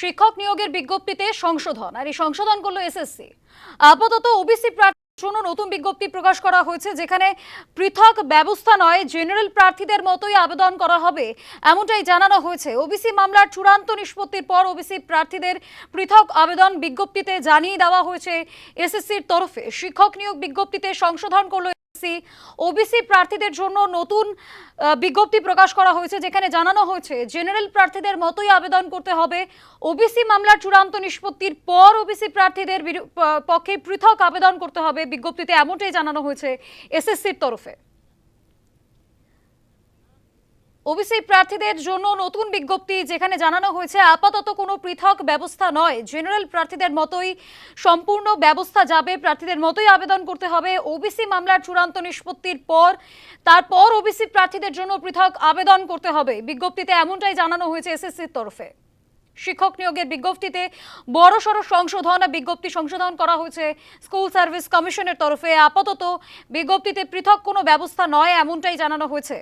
শিক্ষক নিয়োগের বিজ্ঞপ্তিতে সংশোধন, আর এই সংশোধন করল এসএসসি আপাতত ওবিসি প্রার্থীর জন্য নতুন বিজ্ঞপ্তি প্রকাশ করা হয়েছে যেখানে পৃথক ব্যবস্থা নয়, জেনারেল প্রার্থীদের মতোই আবেদন করা হবে, এমনটাই জানানো হয়েছে। ওবিসি মামলার চূড়ান্ত নিষ্পত্তির পর ওবিসি প্রার্থীদের পৃথক আবেদন বিজ্ঞপ্তিতে জানিয়ে দেওয়া হয়েছে এসএসসির তরফে। শিক্ষক নিয়োগ বিজ্ঞপ্তিতে সংশোধন করল এসএসসি ওবিসি প্রার্থীদের জন্য নতুন বিজ্ঞপ্তি প্রকাশ করা হয়েছে, যেখানে জানানো হয়েছে, জেনারেল প্রার্থীদের মতোই আবেদন করতে হবে। ওবিসি মামলার চূড়ান্ত নিষ্পত্তির পর ওবিসি প্রার্থীদের পক্ষে পৃথক আবেদন করতে হবে। বিজ্ঞপ্তিতে এমনটাই জানানো হয়েছে এসএসসির তরফে। ওবিসি প্রার্থীদের জন্য নতুন বিজ্ঞপ্তি যেখানে জানানো হয়েছে, আপাতত কোনো পৃথক ব্যবস্থা নয়। জেনারেল প্রার্থীদের মতোই সম্পূর্ণ ব্যবস্থা যাবে। প্রার্থীদের মতোই আবেদন করতে হবে। ওবিসি মামলার চূড়ান্ত নিষ্পত্তির পর, তারপর ওবিসি প্রার্থীদের জন্য পৃথক আবেদন করতে হবে। বিজ্ঞপ্তিতে এমনটাই জানানো হয়েছে এসএসসির তরফে। শিক্ষক নিয়োগের বিজ্ঞপ্তিতে বড়সড় সংশোধন, বিজ্ঞপ্তি সংশোধন করা হয়েছে স্কুল সার্ভিস কমিশনের তরফে। আপাতত বিজ্ঞপ্তিতে পৃথক কোনো ব্যবস্থা নয়, এমনটাই জানানো হয়েছে।